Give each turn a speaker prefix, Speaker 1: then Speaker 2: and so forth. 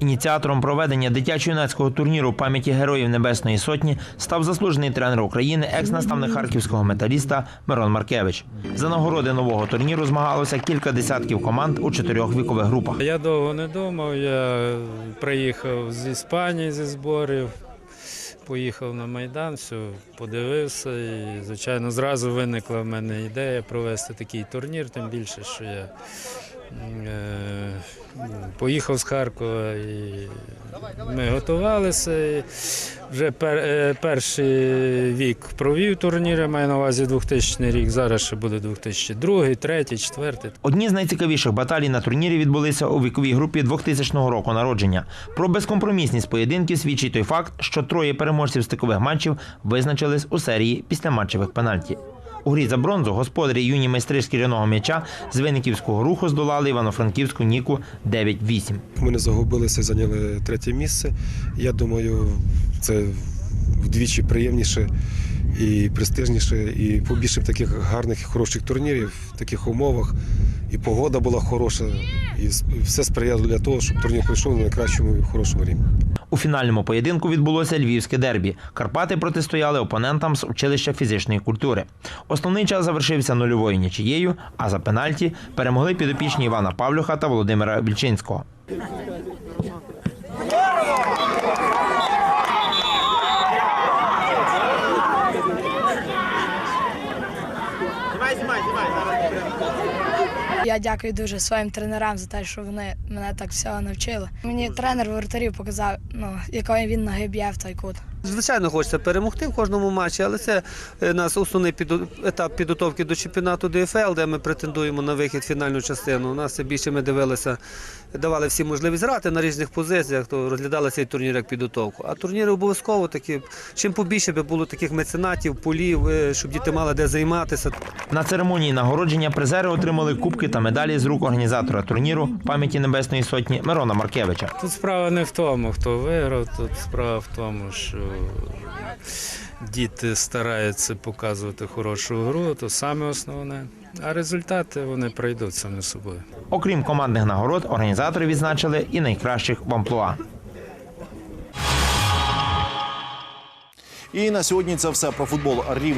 Speaker 1: Ініціатором проведення дитячо-юнацького турніру пам'яті Героїв Небесної Сотні став заслужений тренер України, екс-наставник харківського металіста Мирон Маркевич. За нагороди нового турніру змагалося кілька десятків команд у чотирьох вікових групах.
Speaker 2: Я довго не думав. Я приїхав з Іспанії зі зборів, поїхав на Майдан, все, подивився. І, звичайно, зразу виникла в мене ідея провести такий турнір, тим більше, що я поїхав з Харкова і ми готувалися. Вже пер, е, перший вік провів турнір, я маю на увазі 2000 рік, зараз ще буде 2002, 2003, 2004.
Speaker 1: Одні з найцікавіших баталій на турнірі відбулися у віковій групі 2000 року народження. Про безкомпромісність поєдинків свідчить той факт, що троє переможців стикових матчів визначились у серії післяматчевих пенальті. У грі за бронзу господарі юні майстри шкіряного м'яча з виниківського руху здолали івано-франківську Ніку 9-8.
Speaker 3: Ми не загубилися, зайняли третє місце. Я думаю, це вдвічі приємніше і престижніше, і побільше таких гарних і хороших турнірів в таких умовах. І погода була хороша, і все сприяло для того, щоб турнір пройшов на найкращому і хорошому рівні.
Speaker 1: У фінальному поєдинку відбулося львівське дербі. Карпати протистояли опонентам з училища фізичної культури. Основний час завершився нульовою нічиєю, а за пенальті перемогли підопічні Івана Павлюха та Володимира Вільчинського. mais, mais, mais.
Speaker 4: Я дякую дуже своїм тренерам за те, що вони мене так всього навчили. Мені тренер воротарів показав, ну, якої він ноги б'є в той кут.
Speaker 5: Звичайно, хочеться перемогти в кожному матчі, але це е, нас основний етап підготовки до чемпіонату ДФЛ, де ми претендуємо на вихід в фінальну частину. У нас це більше ми дивилися, давали всім можливість грати на різних позиціях, то розглядали цей турнір як підготовку. А турніри обов'язково такі. Чим побільше би було таких меценатів, полів, е, щоб діти мали де займатися.
Speaker 1: На церемонії нагородження призери отримали кубки та медалі з рук організатора турніру пам'яті Небесної Сотні Мирона Маркевича.
Speaker 2: Тут справа не в тому, хто виграв, тут справа в тому, що діти стараються показувати хорошу гру, то саме основне. А результати вони прийдуть самі собою.
Speaker 1: Окрім командних нагород, організатори відзначили і найкращих в амплуа.
Speaker 6: І на сьогодні це все про футбол рівно.